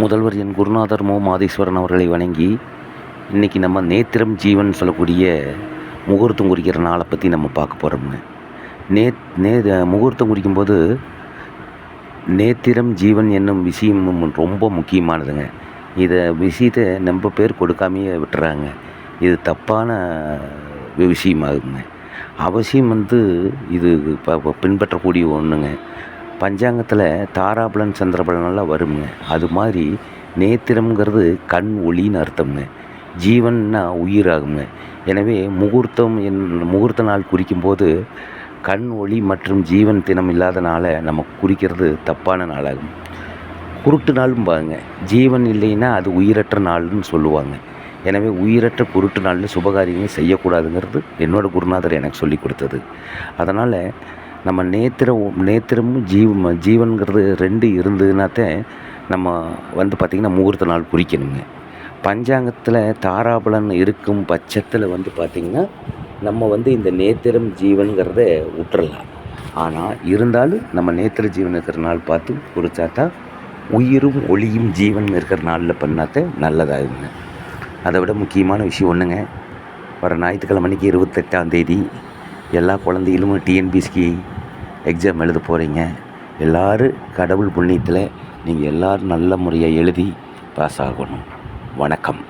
முதல்வர் என் குருநாதர் மோ. மாதேஸ்வரன் அவர்களை வணங்கி இன்றைக்கி நம்ம நேத்திரம் ஜீவன் சொல்லக்கூடிய முகூர்த்தம் குறிக்கிற நாளை பற்றி நம்ம பார்க்க போகிறோம்ங்க நே நே முகூர்த்தம் குறிக்கும்போது நேத்திரம் ஜீவன் என்னும் விஷயம் ரொம்ப முக்கியமானதுங்க. இதை விஷயத்தை நம்ம பேர் கொடுக்காமையே விட்டுறாங்க. இது தப்பான விஷயமாகுங்க அவசியம் வந்து இது இப்போ பின்பற்றக்கூடிய ஒன்றுங்க பஞ்சாங்கத்தில் தாராபலன் சந்திரபலனெல்லாம் வருங்க அது மாதிரி நேத்திரம்ங்கிறது கண் ஒளின்னு அர்த்தம்ங்க. ஜீவன்னா உயிராகுங்க எனவே முகூர்த்தம் என் முகூர்த்த நாள் குறிக்கும்போது கண் ஒளி மற்றும் ஜீவன் தினம் இல்லாதனால நம்ம குறிக்கிறது தப்பான நாளாகும். குருட்டு நாளும் பாருங்க. ஜீவன் இல்லைன்னா அது உயிரற்ற நாள்னு சொல்லுவாங்க. எனவே உயிரற்ற குருட்டு நாளில் சுபகாரியங்கள் செய்யக்கூடாதுங்கிறது என்னோடய குருநாதர் எனக்கு சொல்லி கொடுத்தது. அதனால் நம்ம நேத்திரம் நேத்திரமும் ஜீவ ஜீவன்கிறது ரெண்டு இருந்ததுனாத்தே நம்ம வந்து பார்த்திங்கன்னா முகூர்த்த நாள் குறிக்கணுங்க. பஞ்சாங்கத்தில் தாராபலன் இருக்கும் பட்சத்தில் வந்து பார்த்திங்கன்னா நம்ம வந்து இந்த நேத்திரம் ஜீவன்கிறத விட்டுறலாம் ஆனால் இருந்தாலும் நம்ம நேத்திர ஜீவன் இருக்கிற நாள் பார்த்து குறித்தா தான் உயிரும் ஒளியும் ஜீவன் இருக்கிற நாளில் பண்ணாத்த நல்லதாகுங்க. அதை விட முக்கியமான விஷயம் ஒன்றுங்க வர ஞாயிற்றுக்கிழமை அன்றைக்கி இருபத்தெட்டாம் தேதி எல்லா குழந்தைகளும் டிஎன்பிஎஸ்கி எக்ஸாம் எழுத போகிறீங்க எல்லோரும் கடவுள் புண்ணியத்தில் நீங்கள் எல்லோரும் நல்ல முறையாக எழுதி பாஸ் ஆகணும். வணக்கம்.